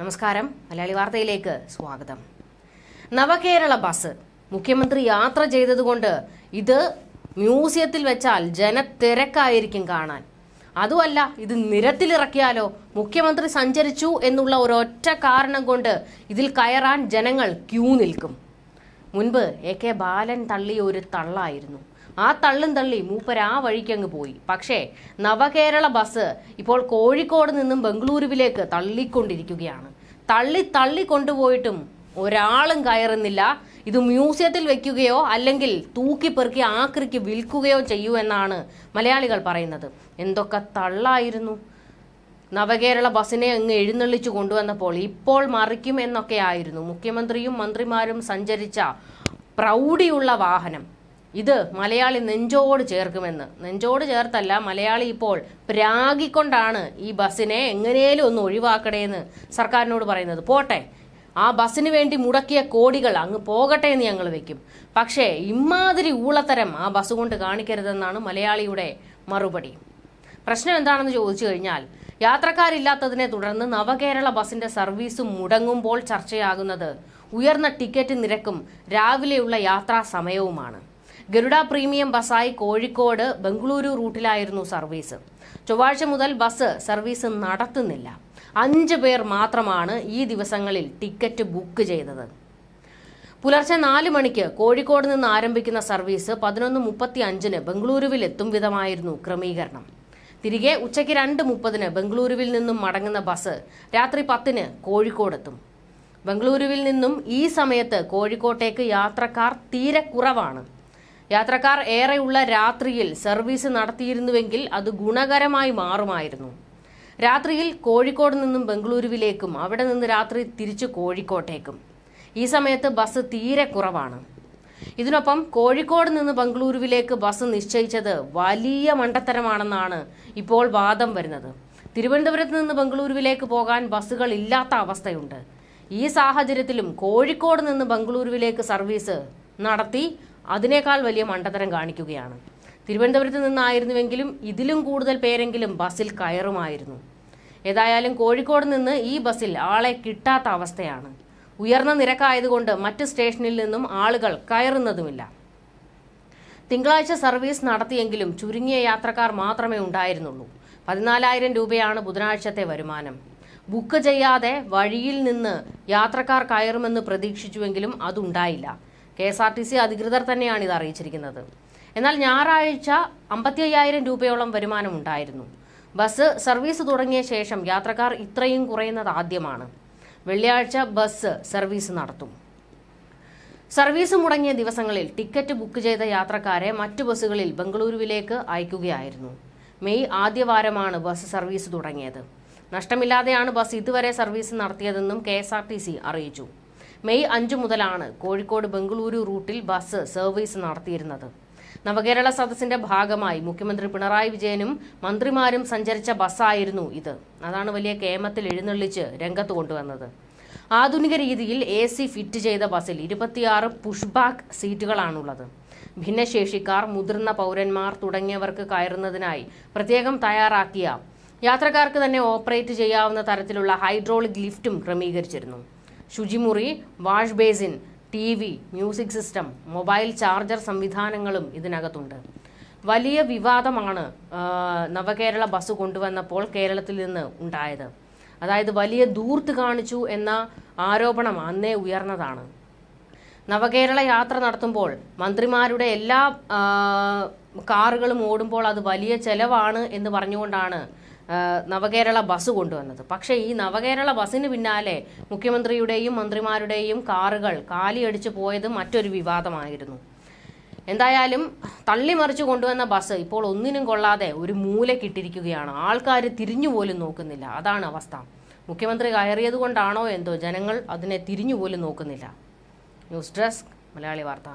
നമസ്കാരം. മലയാളി വാർത്തയിലേക്ക് സ്വാഗതം. നവകേരള ബസ് മുഖ്യമന്ത്രി യാത്ര ചെയ്തതുകൊണ്ട് ഇത് മ്യൂസിയത്തിൽ വെച്ചാൽ ജനത്തിരക്കായിരിക്കും കാണാൻ. അതുമല്ല ഇത് നിരത്തിലിറക്കിയാലോ മുഖ്യമന്ത്രി സഞ്ചരിച്ചു എന്നുള്ള ഒരൊറ്റ കാരണം കൊണ്ട് ഇതിൽ കയറാൻ ജനങ്ങൾ ക്യൂ നിൽക്കും. മുൻപ് എ കെ ബാലൻ തള്ളിയ ഒരു തള്ളായിരുന്നു. ആ തള്ളും തള്ളി മൂപ്പർ ആ വഴിക്കങ്ങ് പോയി. പക്ഷേ നവകേരള ബസ് ഇപ്പോൾ കോഴിക്കോട് നിന്നും ബംഗളൂരുവിലേക്ക് തള്ളിക്കൊണ്ടിരിക്കുകയാണ്. തള്ളി തള്ളി കൊണ്ടുപോയിട്ടും ഒരാളും കയറുന്നില്ല. ഇത് മ്യൂസിയത്തിൽ വെക്കുകയോ അല്ലെങ്കിൽ തൂക്കിപ്പെറുക്കി ആക്രിക്ക് വിൽക്കുകയോ ചെയ്യൂ എന്നാണ് മലയാളികൾ പറയുന്നത്. എന്തൊക്കെ തള്ളായിരുന്നു. നവകേരള ബസ്സിനെ അങ്ങ് എഴുന്നള്ളിച്ചു കൊണ്ടുവന്നപ്പോൾ ഇപ്പോൾ മറിക്കും എന്നൊക്കെ ആയിരുന്നു. മുഖ്യമന്ത്രിയും മന്ത്രിമാരും സഞ്ചരിച്ച പ്രൗഢിയുള്ള വാഹനം. ഇത് മലയാളി നെഞ്ചോട് ചേർക്കുമെന്ന്. നെഞ്ചോട് ചേർത്തല്ല മലയാളി ഇപ്പോൾ പ്രാഗിക്കൊണ്ടാണ് ഈ ബസ്സിനെ എങ്ങനെയും ഒന്ന് ഒഴിവാക്കണേന്ന് സർക്കാരിനോട് പറയുന്നത്. പോട്ടെ ആ ബസ്സിന് വേണ്ടി മുടക്കിയ കോടികൾ അങ്ങ് പോകട്ടെ എന്ന് ഞങ്ങൾ വെക്കും. പക്ഷേ ഇമ്മാതിരി ഊളത്തരം ആ ബസ് കൊണ്ട് കാണിക്കരുതെന്നാണ് മലയാളിയുടെ മറുപടി. പ്രശ്നം എന്താണെന്ന് ചോദിച്ചു കഴിഞ്ഞാൽ യാത്രക്കാരില്ലാത്തതിനെ തുടർന്ന് നവകേരള ബസിന്റെ സർവീസ് മുടങ്ങുമ്പോൾ ചർച്ചയാകുന്നത് ഉയർന്ന ടിക്കറ്റ് നിരക്കും രാവിലെയുള്ള യാത്രാ സമയവുമാണ്. ഗരുഡ പ്രീമിയം ബസ്സായി കോഴിക്കോട് ബംഗളൂരു റൂട്ടിലായിരുന്നു സർവീസ്. ചൊവ്വാഴ്ച മുതൽ ബസ് സർവീസ് നടത്തുന്നില്ല. അഞ്ച് പേർ മാത്രമാണ് ഈ ദിവസങ്ങളിൽ ടിക്കറ്റ് ബുക്ക് ചെയ്തത്. പുലർച്ചെ നാല് മണിക്ക് കോഴിക്കോട് നിന്ന് ആരംഭിക്കുന്ന സർവീസ് പതിനൊന്ന് മുപ്പത്തി അഞ്ചിന് ബംഗളൂരുവിൽ എത്തും വിധമായിരുന്നു ക്രമീകരണം. തിരികെ ഉച്ചയ്ക്ക് രണ്ട് മുപ്പതിന് ബംഗളൂരുവിൽ നിന്നും മടങ്ങുന്ന ബസ് രാത്രി പത്തിന് കോഴിക്കോടെത്തും. ബംഗളൂരുവിൽ നിന്നും ഈ സമയത്ത് കോഴിക്കോട്ടേക്ക് യാത്രക്കാർ തീരെ കുറവാണ്. യാത്രക്കാർ ഏറെയുള്ള രാത്രിയിൽ സർവീസ് നടത്തിയിരുന്നുവെങ്കിൽ അത് ഗുണകരമായി മാറുമായിരുന്നു. രാത്രിയിൽ കോഴിക്കോട് നിന്നും ബംഗളൂരുവിലേക്കും അവിടെ നിന്ന് രാത്രി തിരിച്ചു കോഴിക്കോട്ടേക്കും. ഈ സമയത്ത് ബസ് തീരെ കുറവാണ്. ഇതിനൊപ്പം കോഴിക്കോട് നിന്ന് ബംഗളൂരുവിലേക്ക് ബസ് നിശ്ചയിച്ചത് വലിയ മണ്ടത്തരമാണെന്നാണ് ഇപ്പോൾ വാദം വരുന്നത്. തിരുവനന്തപുരത്ത് നിന്ന് ബംഗളൂരുവിലേക്ക് പോകാൻ ബസ്സുകൾ ഇല്ലാത്ത അവസ്ഥയുണ്ട്. ഈ സാഹചര്യത്തിലും കോഴിക്കോട് നിന്ന് ബംഗളൂരുവിലേക്ക് സർവീസ് നടത്തി അതിനേക്കാൾ വലിയ മണ്ടത്തരം കാണിക്കുകയാണ്. തിരുവനന്തപുരത്ത് നിന്നായിരുന്നുവെങ്കിലും ഇതിലും കൂടുതൽ പേരെങ്കിലും ബസ്സിൽ കയറുമായിരുന്നു. ഏതായാലും കോഴിക്കോട് നിന്ന് ഈ ബസ്സിൽ ആളെ കിട്ടാത്ത അവസ്ഥയാണ്. ഉയർന്ന നിരക്കായതുകൊണ്ട് മറ്റ് സ്റ്റേഷനിൽ നിന്നും ആളുകൾ കയറുന്നതുമില്ല. തിങ്കളാഴ്ച സർവീസ് നടത്തിയെങ്കിലും ചുരുങ്ങിയ യാത്രക്കാർ മാത്രമേ ഉണ്ടായിരുന്നുള്ളൂ. പതിനാലായിരം രൂപയാണ് ബുധനാഴ്ചത്തെ വരുമാനം. ബുക്ക് ചെയ്യാതെ വഴിയിൽ നിന്ന് യാത്രക്കാർ കയറുമെന്ന് പ്രതീക്ഷിച്ചുവെങ്കിലും അതുണ്ടായില്ല. K S R T C അധികൃതർ തന്നെയാണ് ഇത് അറിയിച്ചിരിക്കുന്നത്. എന്നാൽ ഞായറാഴ്ച അമ്പത്തി അയ്യായിരം രൂപയോളം വരുമാനം ഉണ്ടായിരുന്നു ബസ് സർവീസ് തുടങ്ങിയ ശേഷം യാത്രക്കാർ ഇത്രയും കുറയുന്നത് ആദ്യമാണ്. വെള്ളിയാഴ്ച ബസ് സർവീസ് നടത്തും. സർവീസ് മുടങ്ങിയ ദിവസങ്ങളിൽ ടിക്കറ്റ് ബുക്ക് ചെയ്ത യാത്രക്കാരെ മറ്റു ബസ്സുകളിൽ ബംഗളൂരുവിലേക്ക് അയക്കുകയായിരുന്നു. മെയ് ആദ്യവാരമാണ് ബസ് സർവീസ് തുടങ്ങിയത്. നഷ്ടമില്ലാതെയാണ് ബസ് ഇതുവരെ സർവീസ് നടത്തിയതെന്നും കെ അറിയിച്ചു. മെയ് അഞ്ചു മുതലാണ് കോഴിക്കോട് ബംഗളൂരു റൂട്ടിൽ ബസ് സർവീസ് നടത്തിയിരുന്നത്. നവകേരള സദസ്സിന്റെ ഭാഗമായി മുഖ്യമന്ത്രി പിണറായി വിജയനും മന്ത്രിമാരും സഞ്ചരിച്ച ബസ്സായിരുന്നു ഇത്. അതാണ് വലിയ കേമത്തിൽ എഴുന്നള്ളിച്ച് രംഗത്ത് കൊണ്ടുവന്നത്. ആധുനിക രീതിയിൽ എ സി ഫിറ്റ് ചെയ്ത ബസ്സിൽ ഇരുപത്തിയാറ് പുഷ്ബാക്ക് സീറ്റുകളാണുള്ളത്. ഭിന്നശേഷിക്കാർ മുതിർന്ന പൗരന്മാർ തുടങ്ങിയവർക്ക് കയറുന്നതിനായി പ്രത്യേകം തയ്യാറാക്കിയ യാത്രക്കാർക്ക് തന്നെ ഓപ്പറേറ്റ് ചെയ്യാവുന്ന തരത്തിലുള്ള ഹൈഡ്രോളിക് ലിഫ്റ്റും ക്രമീകരിച്ചിരുന്നു. ശുചിമുറി wash basin T V music system mobile charger സംവിധാനങ്ങളും ഇതിനകത്തുണ്ട്. വലിയ വിവാദമാണ് നവകേരള ബസ് കൊണ്ടുവന്നപ്പോൾ കേരളത്തിൽ നിന്ന് ഉണ്ടായത്. അതായത് വലിയ ദൂർത്ത് കാണിച്ചു എന്ന ആരോപണം അന്നേ ഉയർന്നതാണ്. നവകേരള യാത്ര നടത്തുമ്പോൾ മന്ത്രിമാരുടെ എല്ലാ കാറുകളും ഓടുമ്പോൾ അത് വലിയ ചെലവാണ് എന്ന് പറഞ്ഞുകൊണ്ടാണ് നവകേരള ബസ് കൊണ്ടുവന്നത്. പക്ഷേ ഈ നവകേരള ബസ്സിന് പിന്നാലെ മുഖ്യമന്ത്രിയുടെയും മന്ത്രിമാരുടെയും കാറുകൾ കാലിയടിച്ചു പോയത് മറ്റൊരു വിവാദമായിരുന്നു. എന്തായാലും തള്ളിമറിച്ച് കൊണ്ടുവന്ന ബസ് ഇപ്പോൾ ഒന്നിനും കൊള്ളാതെ ഒരു മൂലക്കിട്ടിരിക്കുകയാണ്. ആൾക്കാർ തിരിഞ്ഞുപോലും നോക്കുന്നില്ല. അതാണ് അവസ്ഥ. മുഖ്യമന്ത്രി കയറിയത് കൊണ്ടാണോ എന്തോ? ജനങ്ങൾ അതിനെ തിരിഞ്ഞുപോലും നോക്കുന്നില്ല. ന്യൂസ് ഡെസ്ക് മലയാളി വാർത്ത.